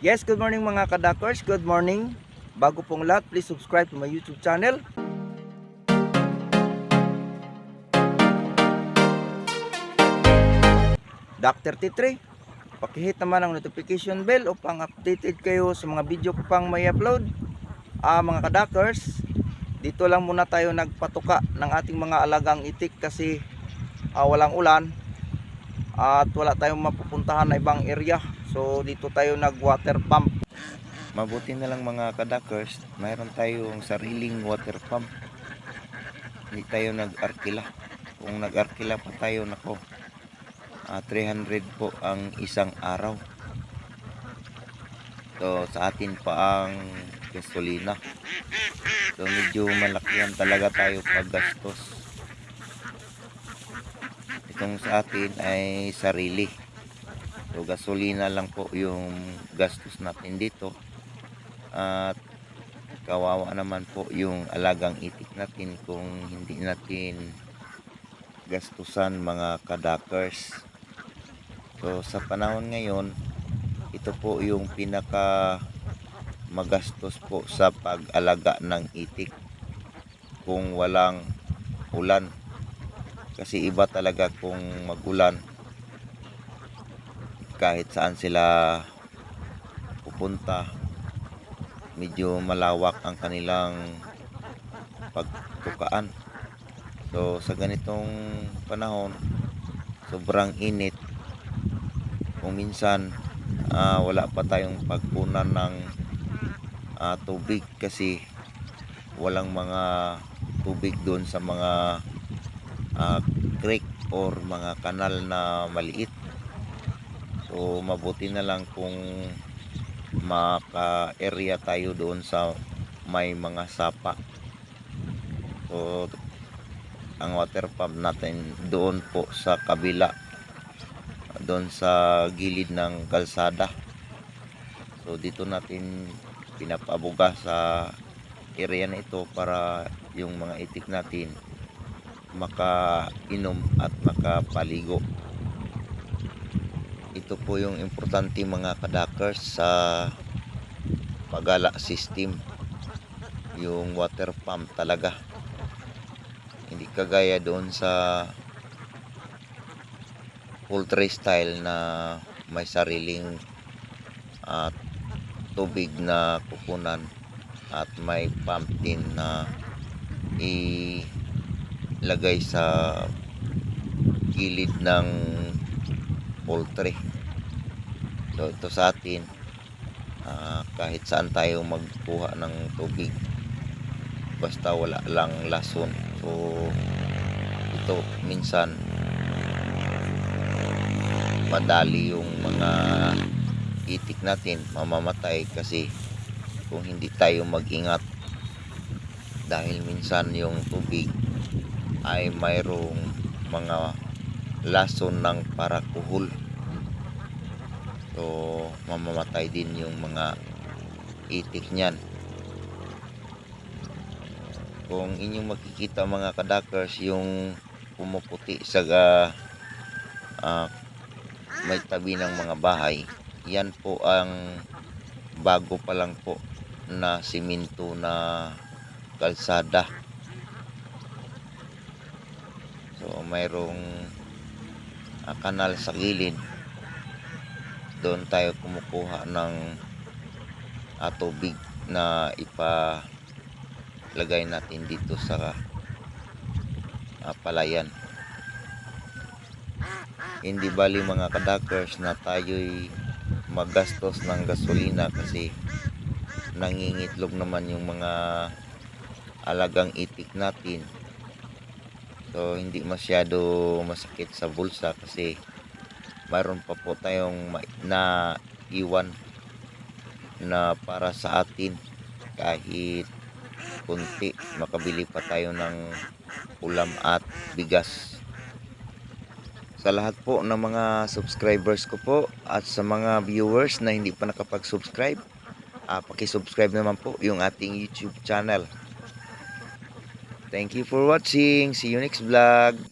Yes, good morning mga kadakers. Good morning. Bago pong lahat, please subscribe to my YouTube channel. Dr. T3, pakihit naman ang notification bell upang updated kayo sa mga video ko pang may upload. Ah, mga kadakers, dito lang muna tayo nagpatuka ng ating mga alagang itik kasi ah, walang ulan at wala tayong mapupuntahan na ibang area. So dito tayo nag water pump. Mabuti na lang mga kadakers, mayroon tayong sariling water pump. Hindi tayo nag-arkila. Kung nag-arkila pa tayo, nako, ah, 300 po ang isang araw. So sa atin pa ang gasolina. So medyo malakihan talaga tayo paggastos. Itong sa atin ay sarili. So gasolina lang po yung gastos natin dito. At kawawa naman po yung alagang itik natin kung hindi natin gastusan mga kadakers. So sa panahon ngayon, ito po yung pinaka magastos po sa pag-alaga ng itik kung walang ulan. Kasi iba talaga kung magulan kahit saan sila pupunta medyo malawak ang kanilang pagtukaan. So sa ganitong panahon sobrang init. Kung minsan ah, wala pa tayong pagpunan ng ah, tubig kasi walang mga tubig doon sa mga ah, creek or mga kanal na maliit So mabuti na lang kung maka-area tayo doon sa may mga sapa. So ang water pump natin doon po sa kabila doon sa gilid ng kalsada. So dito natin pinapabuga sa area na ito para yung mga itik natin makainom at makapaligo ito po yung importante mga kadakers sa pagala system. Yung water pump talaga. Hindi kagaya doon sa poultry style na may sariling at tubig na kukunan at may pump din na ilagay sa gilid ng poultry so ito sa atin. Ah, kahit saan tayo magkuha ng tubig basta wala lang lason. So ito minsan madali yung mga itik natin mamamatay kasi kung hindi tayo mag-ingat. Dahil minsan yung tubig ay mayroong mga lason ng parakuhol so mamamatay din yung mga itik niyan. Kung inyong makikita mga kadakers yung pumuputi sa ah, ah, may tabi ng mga bahay yan po ang bago pa lang po na simento na kalsada. So mayroong ah, kanal sa gilid doon tayo kumukuha ng ah, tubig na ipalagay natin dito sa ah, palayan. Hindi bali mga kadakers na tayo'y magastos ng gasolina kasi nangingitlog naman yung mga alagang itik natin. So hindi masyado masakit sa bulsa kasi mayroon pa po tayong na iwan na para sa atin kahit kunti makabili pa tayo ng ulam at bigas. Sa lahat po ng mga subscribers ko po at sa mga viewers na hindi pa nakapag-subscribe, ah, paki-subscribe naman po yung ating YouTube channel. Thank you for watching. See you next vlog.